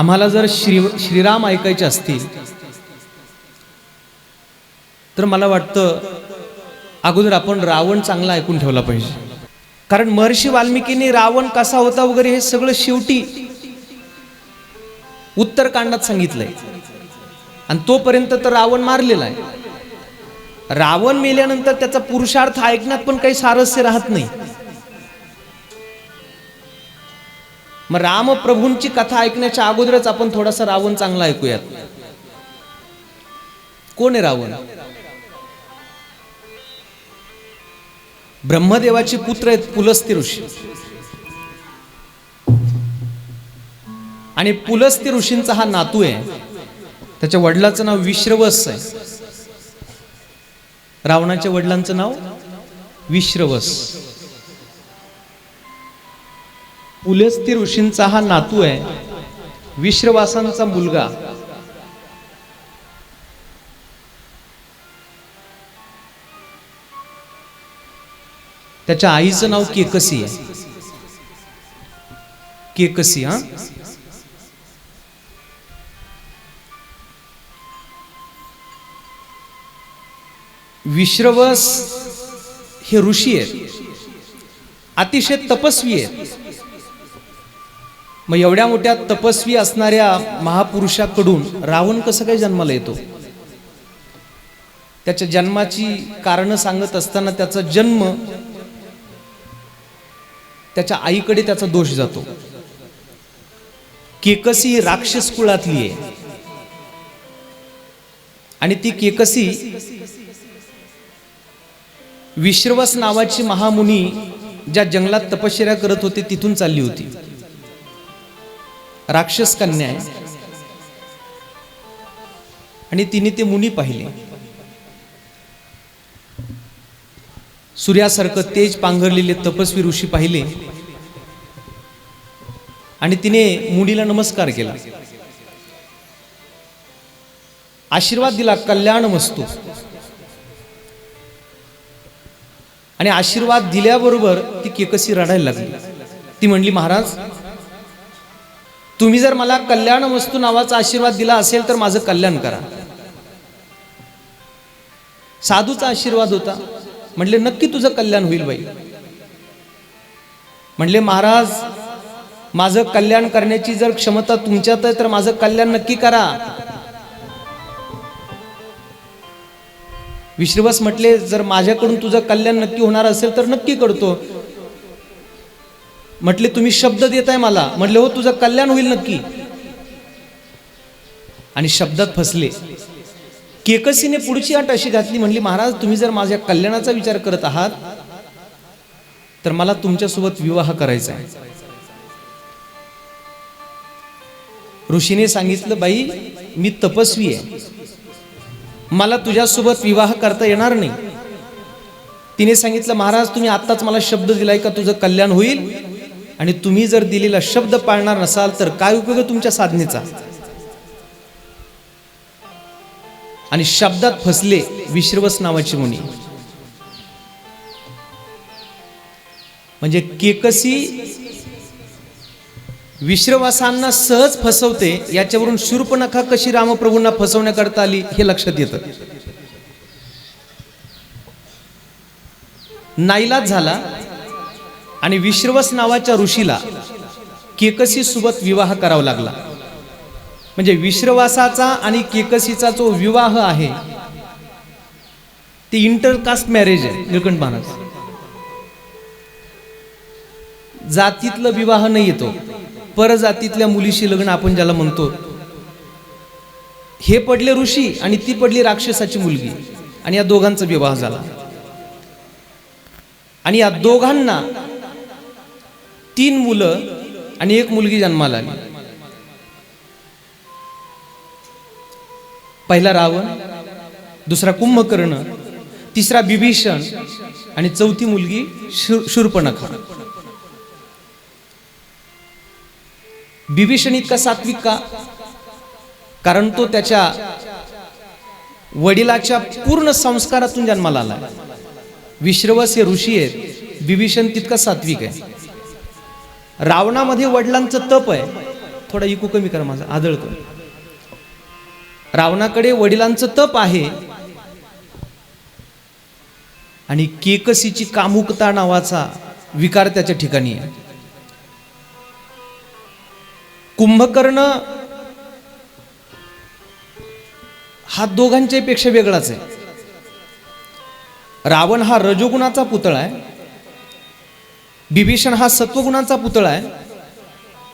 आम्हाला जर श्री श्रीराम ऐकायचे असतील तर मला वाटतं अगोदर आपण रावण चांगला ऐकून ठेवला पाहिजे. कारण महर्षी वाल्मिकीने रावण कसा होता वगैरे हे सगळं शेवटी उत्तरकांडात सांगितलंय. आणि तोपर्यंत तर रावण मारलेला आहे. रावण मेल्यानंतर त्याचा पुरुषार्थ ऐकण्यात पण काही सारस्य राहत नाही. मग रामप्रभूंची कथा ऐकण्याच्या अगोदरच आपण थोडासा रावण चांगला ऐकूयात. कोण आहे रावण? ब्रह्मदेवाचे पुत्र आहेत पुलस्ती ऋषी. आणि पुलस्ती ऋषींचा हा नातू आहे. त्याच्या वडिलाचं नाव विश्रवस आहे. रावणाच्या वडिलांचं नाव विश्रवस. पुलस्ती ऋषींचा हा नातू आहे. विश्रवासांचा मुलगा. त्याच्या आईचं नाव केकसी आहे. केकसी हा? विश्रवस हे ऋषी आहेत. अतिशय तपस्वी आहेत. मग एवढ्या मोठ्या तपस्वी असणाऱ्या महापुरुषाकडून रावण कसं काय जन्माला येतो? त्याच्या जन्माची कारणं सांगत असताना त्याचा जन्म त्याच्या आईकडे त्याचा दोष जातो. केकसी राक्षस कुळातली आहे. आणि ती केकसी विश्रवस नावाची महामुनी ज्या जंगलात तपश्चर्या करत होते तिथून चालली होती. राक्षस कन्या आहे. आणि तिने ते मुनी पाहिले. सूर्यासारखं तेज पांघरलेले तपस्वी ऋषी पाहिले. आणि तिने मुनीला नमस्कार केला. आशीर्वाद दिला कल्याण मस्तो आणि आशीर्वाद दिल्याबरोबर ती केकसी रडायला लागली. ती म्हणली महाराज तुम्ही जर मला कल्याण वस्तू नावाचा आशीर्वाद दिला असेल तर माझं कल्याण करा. साधूचा आशीर्वाद होता. म्हणले नक्की तुझं कल्याण होईल बाई. म्हणले महाराज माझं कल्याण करण्याची जर क्षमता तुमच्यात आहे तर माझं कल्याण नक्की करा. विश्रवस म्हटले जर माझ्याकडून तुझं कल्याण नक्की होणार असेल तर नक्की करतो. म्हटले तुम्ही शब्द देताय मला. म्हटले हो तुझं कल्याण होईल नक्की. आणि शब्दात फसले. केकसीने पुढची आट अशी घातली म्हणली महाराज तुम्ही जर माझ्या कल्याणाचा विचार करत आहात तर मला तुमच्यासोबत विवाह करायचा आहे. ऋषीने सांगितलं बाई मी तपस्वी आहे. मला तुझ्यासोबत विवाह करता येणार नाही. तिने सांगितलं महाराज तुम्ही आत्ताच मला शब्द दिलाय का तुझं कल्याण होईल? आणि तुम्ही जर दिलेला शब्द पाळणार नसाल तर काय उपयोग आहे तुमच्या साधनेचा? आणि शब्दात फसले विश्रवस नावाची मुनी. म्हणजे केकसी विश्रवासांना सहज फसवते याच्यावरून शूर्पणखा कशी रामप्रभूंना फसवण्याकरता आली हे लक्षात येतं. नाईलाज झाला आणि विश्रवस नावाच्या ऋषीला केकसी सोबत विवाह करावा लागला. म्हणजे विश्रवासाचा आणि केकसीचा जो विवाह आहे ते इंटरकास्ट मॅरेज आहे निळकंठ महाराज. जातीतलं विवाह नाही येतो. परजातीतल्या मुलीशी लग्न आपण ज्याला म्हणतो हे पडले ऋषी आणि ती पडली राक्षसाची मुलगी. आणि या दोघांचा विवाह झाला. आणि या दोघांना तीन मुलं आणि एक मुलगी जन्माला आली. पहिला रावण दुसरा कुंभकर्ण तिसरा बिभीषण आणि चौथी मुलगी शूर शूर्पणखा बिभीषण इतका सात्विक का? कारण तो त्याच्या वडिलाच्या पूर्ण संस्कारातून जन्माला आला विश्रवस हे ऋषी आहेत. बिभीषण तितका सात्विक आहे. रावणामध्ये वडिलांचं तप आहे. थोडा इकू कमी करा माझा आदळतो रावणाकडे वडिलांचं तप आहे. आणि केकसीची कामुकता नावाचा विकार त्याच्या ठिकाणी आहे. कुंभकर्ण हा दोघांच्या पेक्षा वेगळाच आहे. रावण हा रजोगुणाचा पुतळा आहे. बिभीषण हा सत्वगुणाचा पुतळा आहे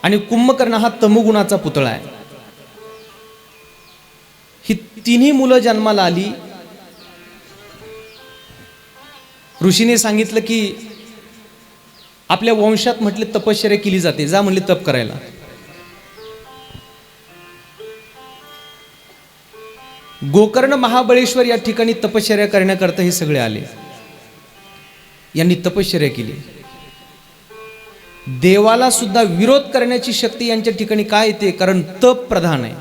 आणि कुंभकर्ण हा तमोगुणाचा पुतळा आहे. ही तिन्ही मुलं जन्माला आली. ऋषीने सांगितलं की आपल्या वंशात म्हटले तपश्चर्या केली जाते जा म्हणले तप करायला. गोकर्ण महाबळेश्वर या ठिकाणी तपश्चर्या करण्याकरता हे सगळे आले. यांनी तपश्चर्या केली. देवाला सुद्धा विरोध करण्याची शक्ती यांच्या ठिकाणी काय येते? कारण तप प्रधान आहे.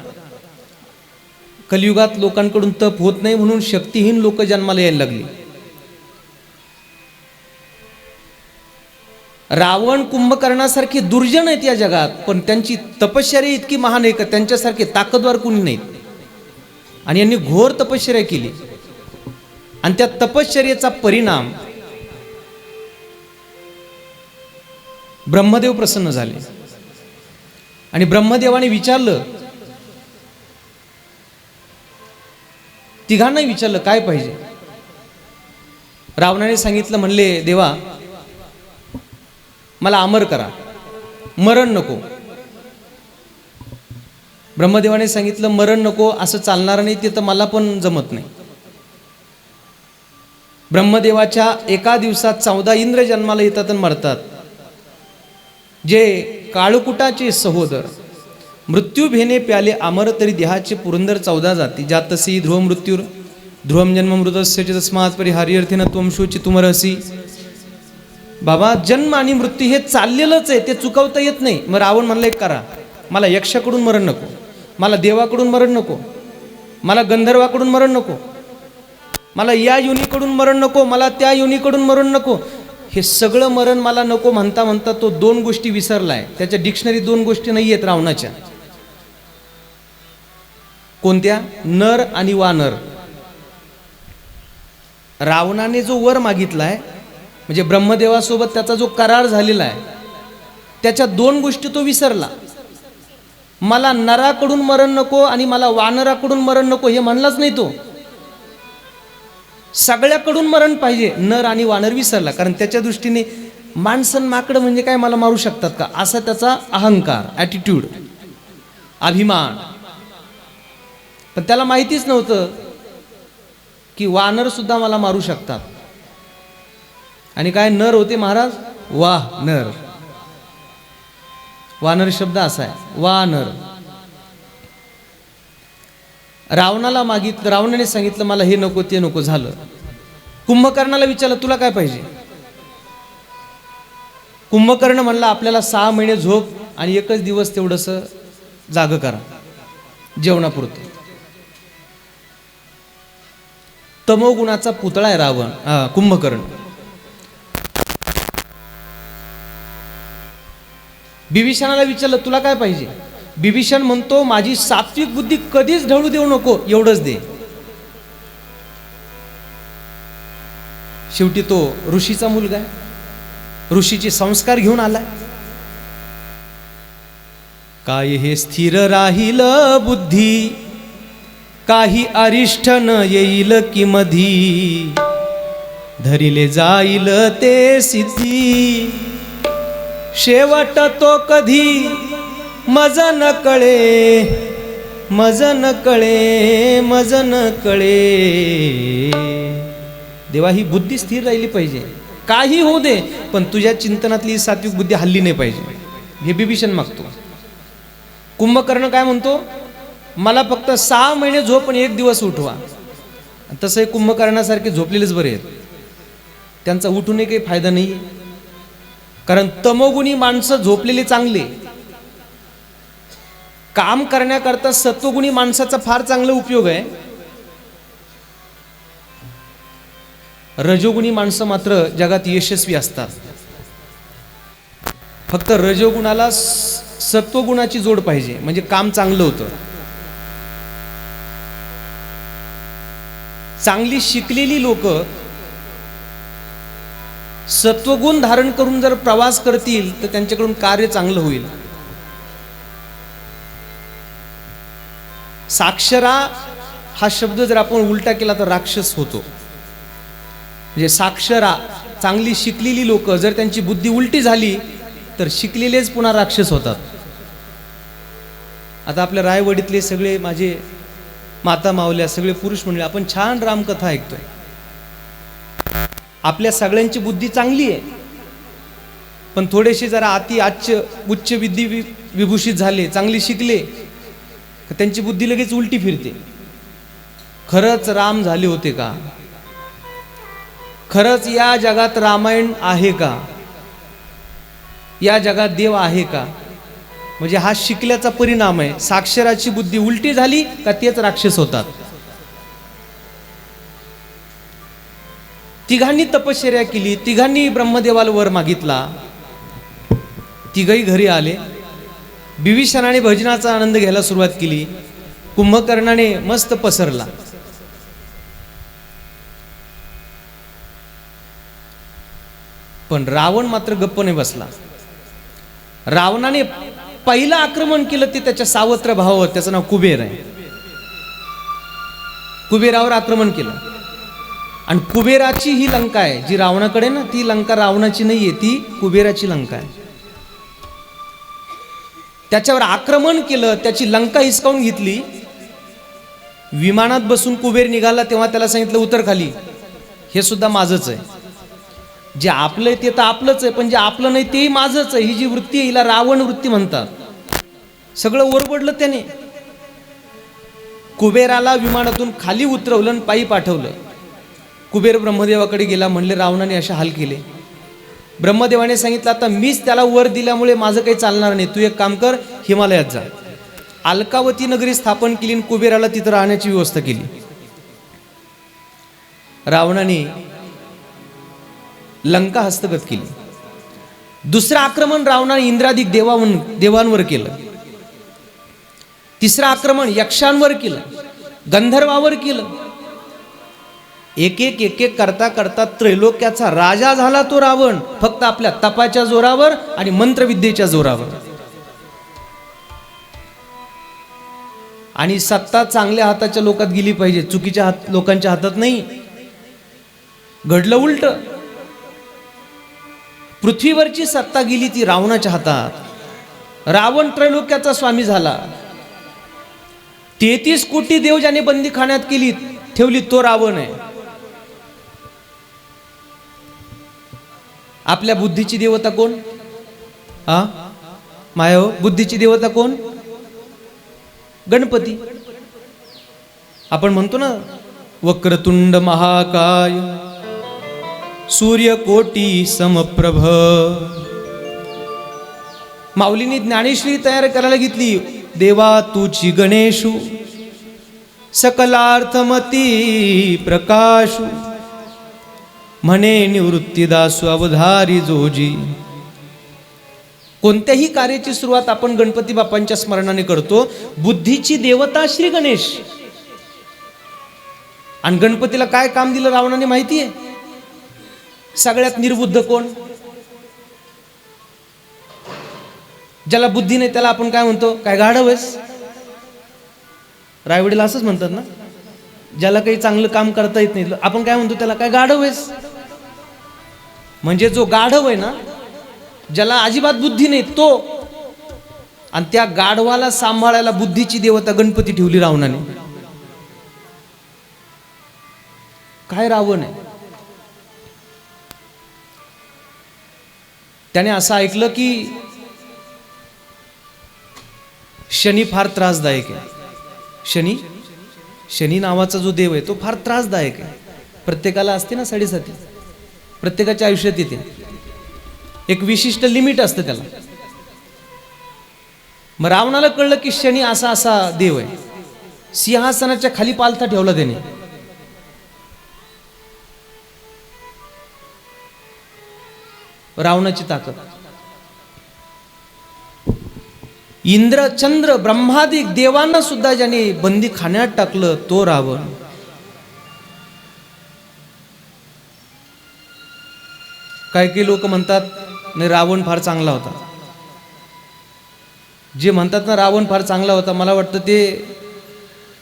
कलियुगात लोकांकडून तप होत नाही म्हणून शक्तिहीन लोक जन्माला यायला लागली. रावण कुंभकर्णासारखे दुर्जन आहेत या जगात पण त्यांची तपश्चर्या इतकी महान आहे का? त्यांच्यासारखे ताकदवार कुणी नाहीत. आणि यांनी घोर तपश्चर्या केली. आणि त्या तपश्चर्याचा परिणाम ब्रह्मदेव प्रसन्न झाले. आणि ब्रह्मदेवाने विचारलं तिघांनाही विचारलं काय पाहिजे? रावणाने सांगितलं म्हणले देवा मला अमर करा मरण नको. ब्रह्मदेवाने सांगितलं मरण नको असं चालणार नाही ते तर मला पण जमत नाही. ब्रह्मदेवाच्या एका दिवसात चौदा इंद्र जन्माला येतात आणि मरतात. जे काळकुटाचे सहोदर मृत्यू भेने प्याले अमर तरी देहाचे पुरंदर चौदा जाती. जातसी ध्रुव मृत्यूर ध्रुवम जन्म मृतस्य तस्मात परी हरिअर्थी त्वम शोची तुमरसी बाबा जन्म आणि मृत्यू हे चाललेलंच आहे ते चुकवता येत नाही. मग रावण म्हणलं एक करा. मला यक्षाकडून मरण नको. मला देवाकडून मरण नको. मला गंधर्वाकडून मरण नको. मला या युनीकडून मरण नको. मला त्या युनीकडून मरण नको. हे सगळं मरण मला नको म्हणता म्हणता तो दोन गोष्टी विसरलाय. त्याच्या डिक्शनरी दोन गोष्टी नाही आहेत रावणाच्या. कोणत्या? नर आणि वानर. रावणाने जो वर मागितलाय म्हणजे ब्रह्मदेवासोबत त्याचा जो करार झालेला आहे त्याच्या दोन गोष्टी तो विसरला. मला नराकडून मरण नको आणि मला वानराकडून मरण नको हे म्हणलाच नाही तो. सगळ्याकडून मरण पाहिजे. नर आणि वानर विसरला. कारण त्याच्या दृष्टीने माणसं माकडं म्हणजे काय मला मारू शकतात का? असा त्याचा अहंकार ॲटिट्यूड अभिमान. पण त्याला माहितीच नव्हतं की वानर सुद्धा मला मारू शकतात. आणि काय नर होते महाराज? वाह नर. वानर शब्द असा आहे. वानर. रावणाला मागित रावणाने सांगितलं मला हे नको ते नको झालं. कुंभकर्णाला विचारलं तुला काय पाहिजे? कुंभकर्ण म्हणला आपल्याला सहा महिने झोप आणि एकच दिवस तेवढंसं जाग करा जेवणापुरतं. तमोगुणाचा पुतळा आहे रावण कुंभकर्ण. बिभीषणाला विचारलं तुला काय पाहिजे? बिभीषण म्हणतो माझी सात्विक बुद्धी कधीच ढळू देऊ नको एवढंच दे. शेवटी तो ऋषीचा मुलगा आहे. ऋषीचे संस्कार घेऊन आलाय. काय हे स्थिर राहील बुद्धी? काही अरिष्ठ न येईल कि मधी? धरिले जाईल ते सिद्धी. शेवट तो कधी मज न कळे मज न कळे मज न कळे. देवा ही बुद्धी स्थिर राहिली पाहिजे. काही होऊ दे पण तुझ्या चिंतनातली सात्विक बुद्धी हल्ली नाही पाहिजे. हे बिभीषण मागतो. कुंभकर्ण काय म्हणतो? मला फक्त सहा महिने झोप आणि एक दिवस उठवा. तसं हे कुंभकर्णासारखे झोपलेलेच बरे आहेत. त्यांचा उठूनही काही फायदा नाही. कारण तमोगुणी माणसं झोपलेली चांगली. काम करण्याकरता सत्वगुणी माणसाचा फार चांगला उपयोग आहे. रजोगुणी माणसं मात्र जगात यशस्वी असतात. फक्त रजोगुणाला सत्वगुणाची जोड पाहिजे म्हणजे काम चांगलं होतं. चांगली शिकलेली लोक सत्वगुण धारण करून जर प्रवास करतील तर त्यांच्याकडून कार्य चांगलं होईल. साक्षरा हा शब्द जर आपण उलटा केला तर राक्षस होतो. म्हणजे साक्षरा चांगली शिकलेली लोक जर त्यांची बुद्धी उलटी झाली तर शिकलेलेच पुन्हा राक्षस होतात. आता आपल्या रायवडीतले सगळे माझे माता मावल्या सगळे पुरुष म्हणले आपण छान रामकथा ऐकतोय. आपल्या सगळ्यांची बुद्धी चांगली आहे. पण थोडेसे जरा अति आच्च उच्च विद्धी वि- विभूषित झाले चांगले शिकले त्यांची बुद्धी लगेच उलटी फिरते. खरंच राम झाले होते का? खरंच या जगात रामायण आहे का? या जगात देव आहे का? म्हणजे हा शिकल्याचा परिणाम आहे. साक्षराची बुद्धी उलटी झाली का तेच राक्षस होतात? तिघांनी तपश्चर्या केली. तिघांनी ब्रह्मदेवाला वर मागितला. तिघही घरी आले. बिभीषणाने भजनाचा आनंद घ्यायला सुरुवात केली. कुंभकर्णाने मस्त पसरला. पण रावण मात्र गप्पने बसला. रावणाने पहिलं आक्रमण केलं ते त्याच्या सावत्र भावावर त्याचं नाव कुबेर आहे. कुबेरावर आक्रमण केलं. आणि कुबेराची ही लंका आहे जी रावणाकडे ना ती लंका रावणाची नाहीये ती कुबेराची लंका आहे. त्याच्यावर आक्रमण केलं त्याची लंका हिसकावून घेतली. विमानात बसून कुबेर निघाला तेव्हा त्याला सांगितलं उतर खाली. हे सुद्धा माझंच आहे. जे आपलं आहे ते तर आपलंच आहे पण जे आपलं नाही तेही माझंच आहे. ही जी वृत्ती आहे हिला रावण वृत्ती म्हणतात. सगळं ओरबडलं त्याने. कुबेराला विमानातून खाली उतरवलं आणि पायी पाठवलं. कुबेर ब्रह्मदेवाकडे गेला म्हणले रावणाने असे हाल केले. ब्रह्मदेवाने सांगितलं आता मीच त्याला वर दिल्यामुळे माझं काही चालणार नाही. तू एक काम कर हिमालयात जा. अलकावती नगरी स्थापन केली आणि कुबेराला तिथं राहण्याची व्यवस्था केली. रावणाने लंका हस्तगत केली. दुसरं आक्रमण रावणाने इंद्रादिक देवा देवांवर केलं. तिसरं आक्रमण यक्षांवर केलं. गंधर्वावर केलं. एक एक एक एक करता करता त्रैलोक्याचा राजा झाला तो रावण. फक्त आपल्या तपाच्या जोरावर आणि मंत्रविद्येच्या जोरावर. आणि सत्ता चांगल्या हाताच्या लोकात गेली पाहिजे. चुकीच्या हात लोकांच्या हातात नाही. घडलं उलट. पृथ्वीवरची सत्ता गेली ती रावणाच्या हातात. रावण त्रैलोक्याचा स्वामी झाला. तेहतीस कोटी देव ज्याने बंदी खाण्यात केली ठेवली तो रावण आहे. आपल्या बुद्धीची देवता कोण? हा? माय बुद्धीची देवता कोण? गणपती. आपण म्हणतो ना वक्रतुंड महाकाय सूर्यकोटी समप्रभ. माऊलीने ज्ञानेश्वरी तयार करायला घेतली. देवा तुची गणेशू सकलार्थमती प्रकाशू. म्हणे निवृत्तीदासू अवधारी जोजी. कोणत्याही कार्याची सुरुवात आपण गणपती बाप्पांच्या स्मरणाने करतो. बुद्धीची देवता श्री गणेश. आणि गणपतीला काय काम दिलं रावणाने माहिती आहे सगळ्यात निर्बुद्ध कोण? ज्याला बुद्धी नाही त्याला आपण काय म्हणतो? काय गाढवस आहेस? रायवडीला असंच म्हणतात ना? ज्याला काही चांगलं काम करता येत नाही आपण काय म्हणतो त्याला? काय गाढव म्हणजे जो गाढव आहे ना ज्याला अजिबात बुद्धी नाही तो आणि त्या गाढवाला सांभाळायला बुद्धीची देवता गणपती ठेवली रावणाने. काय रावण आहे? त्याने असं ऐकलं की शनी फार त्रासदायक आहे. शनी? शनी नावाचा जो देव आहे तो फार त्रासदायक आहे. प्रत्येकाला असते ना साडेसाती. प्रत्येकाच्या आयुष्यात येते. एक विशिष्ट लिमिट असतं त्याला. मग रावणाला कळलं की शनी असा असा देव आहे. सिंहासनाच्या खाली पालथा ठेवला त्याने. रावणाची ताकद. इंद्र चंद्र ब्रह्मादिक देवांना सुद्धा ज्याने बंदी खाण्यात टाकलं तो रावण. काही काही लोक म्हणतात नाही रावण फार चांगला होता जे म्हणतात ना रावण फार चांगला होता मला वाटतं ते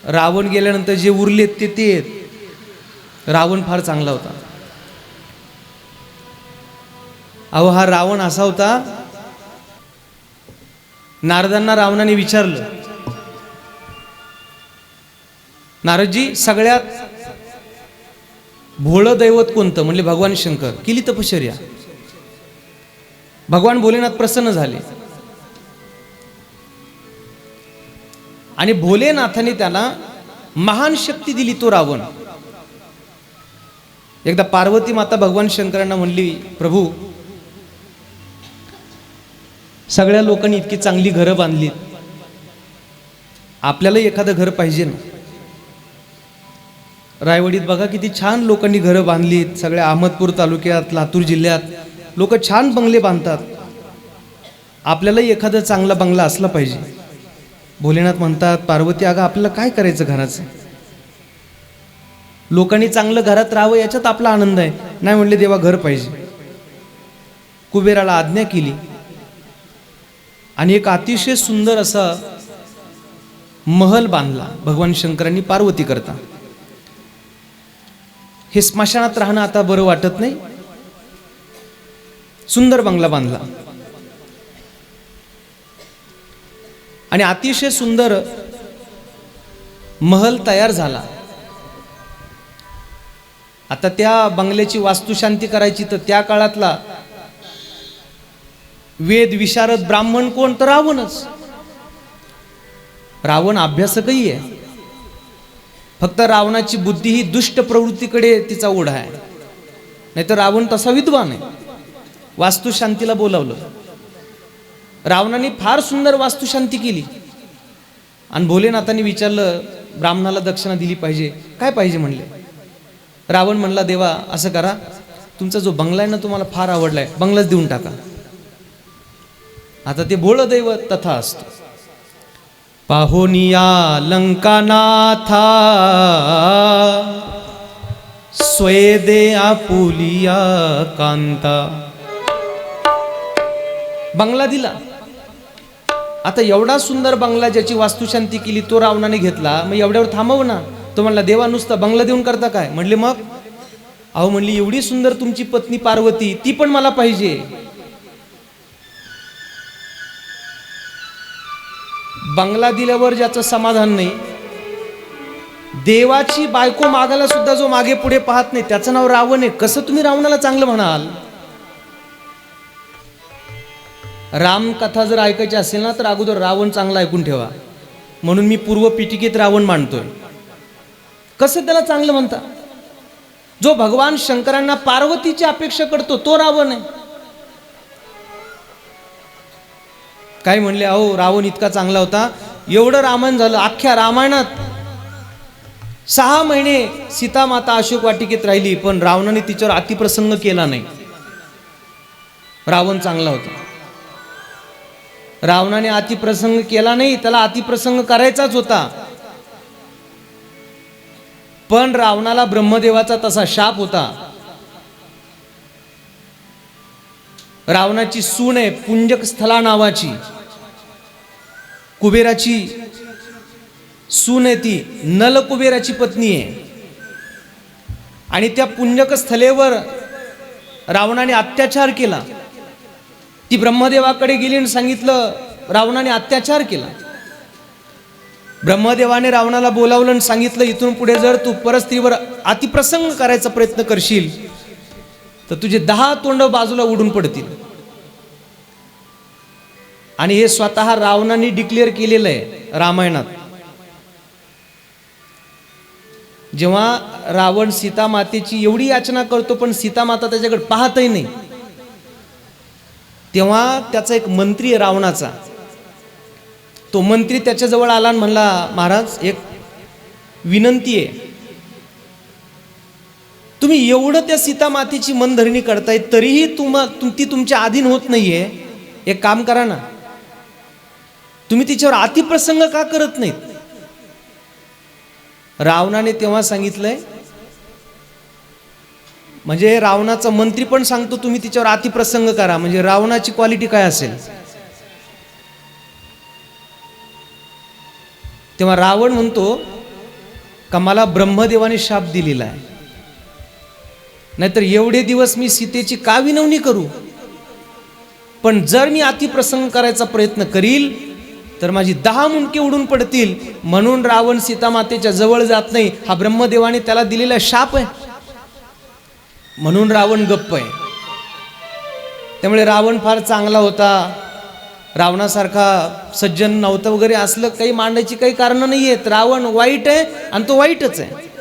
रावण गेल्यानंतर जे उरलेत ते ते आहेत. रावण फार चांगला होता अहो हा रावण असा होता नारदांना रावणाने विचारलं नारदजी सगळ्यात भोळं दैवत कोणतं? म्हणले भगवान शंकर. केली तपश्चर्या. भगवान भोलेनाथ प्रसन्न झाले. आणि भोलेनाथाने त्याला महान शक्ती दिली तो रावण. एकदा पार्वती माता भगवान शंकरांना म्हणली प्रभू सगळ्या लोकांनी इतकी चांगली घरं बांधली आपल्यालाही एखादं घर पाहिजे ना? रायवडीत बघा किती छान लोकांनी घरं बांधलीत. सगळ्या अहमदपूर तालुक्यात लातूर जिल्ह्यात. लोक छान बंगले बांधतात. आपल्यालाही एखादा चांगला बंगला असला पाहिजे. भोलेनाथ म्हणतात पार्वती अगं आपल्याला काय करायचं घराचं? लोकांनी चांगलं घरात राहावं याच्यात आपला आनंद आहे. नाही म्हणले देवा घर पाहिजे. कुबेराला आज्ञा केली. आणि एक अतिशय सुंदर असा महल बांधला. भगवान शंकरांनी पार्वती करता. हे स्मशानात राहणं आता बरं वाटत नाही. सुंदर बंगला बांधला. आणि अतिशय सुंदर महल तयार झाला. आता त्या बंगल्याची वास्तुशांती करायची तर त्या काळातला वेद विशारद ब्राह्मण कोण? तर रावणच. रावण अभ्यासकही आहे. फक्त रावणाची बुद्धी ही दुष्ट प्रवृत्तीकडे तिचा ओढा आहे. नाहीतर रावण तसा विद्वान आहे. वास्तुशांतीला बोलावलं. रावणाने फार सुंदर वास्तुशांती केली. आणि भोलेनाथांनी विचारलं ब्राह्मणाला दक्षिणा दिली पाहिजे. काय पाहिजे म्हणले? रावण म्हणला देवा असं करा. तुमचा जो बंगला आहे ना तुम्हाला फार आवडलाय. बंगलाच देऊन टाका. आता ते भोळ दैवत तथा असतो. पाहुनिया लंकानाथा। स्वेदे आपुलिया कांता। बंगला दिला। आता एवढा सुंदर बंगला ज्याची वास्तुशांती केली तो रावणाने घेतला मग एवढ्यावर थांबव ना. तो म्हणला देवा नुसता बंगला देऊन करता काय? म्हणले मग? अहो म्हणली एवढी सुंदर तुमची पत्नी पार्वती ती पण मला पाहिजे. बंगला दिल्यावर ज्याचं समाधान नाही देवाची बायको मागायला सुद्धा जो मागे पुढे पाहत नाही त्याचं नाव रावण आहे. कसं तुम्ही रावणाला चांगलं म्हणाल? रामकथा जर ऐकायची असेल ना तर अगोदर रावण चांगला ऐकून ठेवा. म्हणून मी पूर्व पिटिकेत रावण मांडतोय कसं त्याला चांगलं म्हणता? जो भगवान शंकरांना पार्वतीची अपेक्षा करतो तो रावण आहे. काय म्हणले अहो रावण इतका चांगला होता. एवढं रामायण झालं अख्ख्या रामायणात सहा महिने सीता माता अशोक वाटिकेत राहिली पण रावणाने तिच्यावर अतिप्रसंग केला नाही. रावण चांगला होता. रावणाने अतिप्रसंग केला नाही त्याला अतिप्रसंग करायचाच होता. पण रावणाला ब्रह्मदेवाचा तसा शाप होता. रावणाची सून आहे पुंजक स्थला नावाची. कुबेराची सून आहे ती नल कुबेराची पत्नी आहे. आणि त्या पुंजक स्थलेवर रावणाने अत्याचार केला. ती ब्रह्मदेवाकडे गेली आणि सांगितलं रावणाने अत्याचार केला. ब्रह्मदेवाने रावणाला बोलावलं आणि सांगितलं इथून पुढे जर तू परस्त्रीवर अतिप्रसंग करायचा प्रयत्न करशील तर तुझे दहा तोंड बाजूला उडून पडतील. आणि हे स्वतः रावणाने डिक्लेअर केलेलं आहे रामायणात. जेव्हा रावण सीता मातेची एवढी याचना करतो पण सीता माता त्याच्याकडे पाहतही नाही. तेव्हा त्याचा एक मंत्री आहे रावणाचा. तो मंत्री त्याच्याजवळ आला आणि म्हणला महाराज एक विनंती आहे. तुम्ही एवढं त्या सीता मातेची मनधरणी करताय तरीही तुम तुम ती तुमच्या अधीन होत नाहीये. एक काम करा ना. तुम्ही तिच्यावर अतिप्रसंग का करत नाहीत? रावणाने तेव्हा सांगितलंय म्हणजे रावणाचा मंत्री पण सांगतो तुम्ही तिच्यावर अतिप्रसंग करा. म्हणजे रावणाची क्वालिटी काय असेल? तेव्हा रावण म्हणतो का मला ब्रह्मदेवाने शाप दिलेला आहे. नाहीतर एवढे दिवस मी सीतेची का विनवणी करू? पण जर मी अतिप्रसंग करायचा प्रयत्न करील तर माझी दहा मुंडके उडून पडतील. म्हणून रावण सीतामातेच्या जवळ जात नाही. हा ब्रह्मदेवाने त्याला दिलेला शाप आहे. म्हणून रावण गप्प आहे. त्यामुळे रावण फार चांगला होता. रावणासारखा सज्जन नव्हतं वगैरे असलं काही मांडायची काही कारणं नाही आहेत रावण वाईट आहे आणि तो वाईटच आहे.